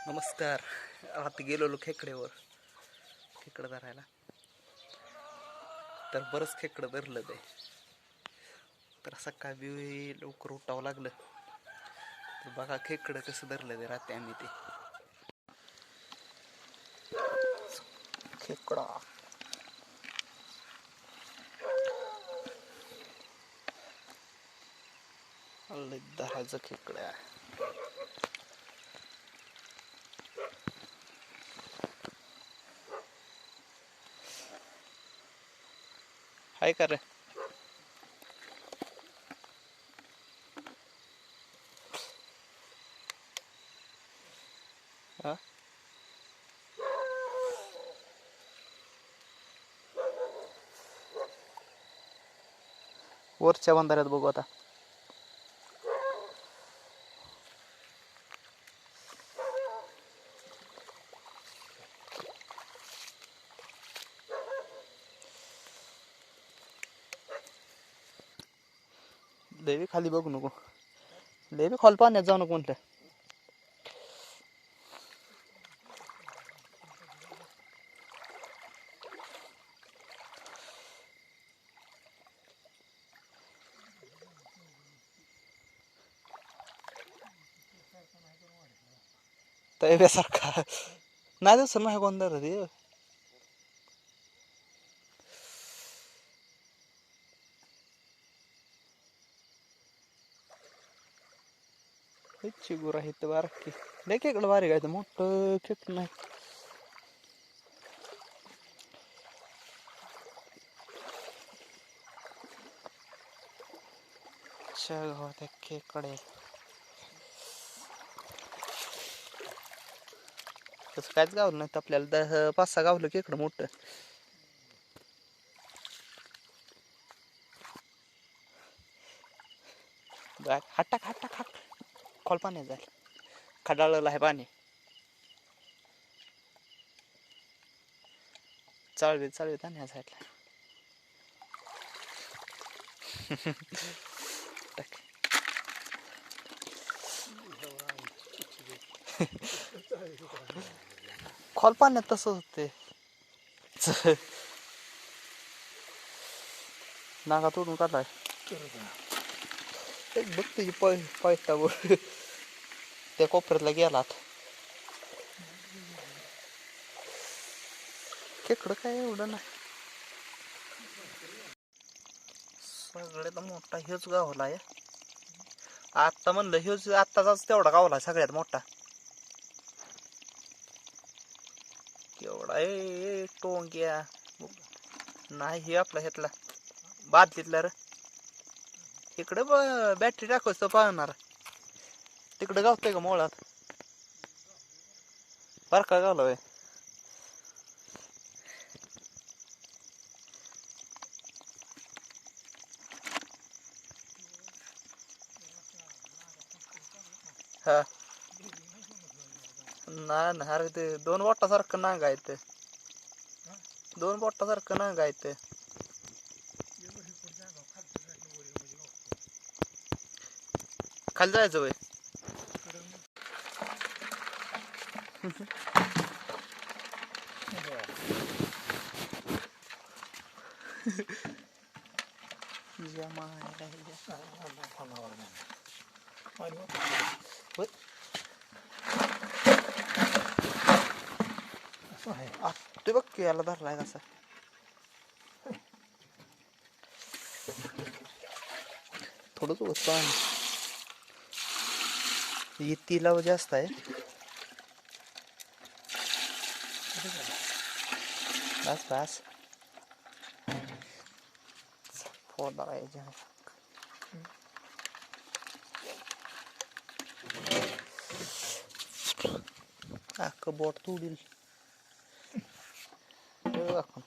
नमस्कार. आता गेलेलो खेकड्यावर. खेकडं धरायला. तर बरंच खेकडं धरलं ते. तर सकाळी लवकर उठावं लागलं. तर बघा खेकडं कसं धरलं ते रात्री आम्ही ते. खेकडा. धरायचं दहाचं खेकडं हाय का रे. हा? वरच्या बंधाऱ्यात बघू आता. देवी खाली बघू नको. देवी खोल पाण्यात जाऊ नको म्हटलं तैव्यासारखा नाही दिसत नाही कोणता रे. चिगूर आहे तर बारकी. लय खेकडं बारीक आहे तर मोठं खेकडं नाही. हो त्या खेकडे. तसं काहीच गावलं नाही तर आपल्याला. दहा पाच सहा गावलं खेकडं मोठं. बघ हाट टाक हाट हाट खोल पाणी जाईल. खडाळलं आहे पाणी. चालवे चालवे त्या ह्या साईडला खोल पाण्यात तसंच होते. नागा तोडून काढलाय. एक बघ तुझी पै पैशावर त्या कोपऱ्यातला गेलात खेकडं काय एवढं नाही सगळ्यात मोठा ह्योच गावला आहे आत्ता म्हणलं ह्योच आत्ताचाच तेवढा गावला सगळ्यात मोठा. केवढा ए टोंग्या. नाही हे आपला ह्यातला. बादलीतला रे. इकडे बॅटरी तर पाहणार तिकडे गावतोय का मोळात? बारका गावला वय हा. नाही ना अरे ते दोन बोटासारखं नांग आहे ते. दोन बोटासारखं नांग आहे ते. खाली जायचं वय ते बघ की याला धरलाय कसा थोडंच होत पाणी येतीला जास्त आहे. Bas bas. Подорожник. Ах, кабортуль. Как он?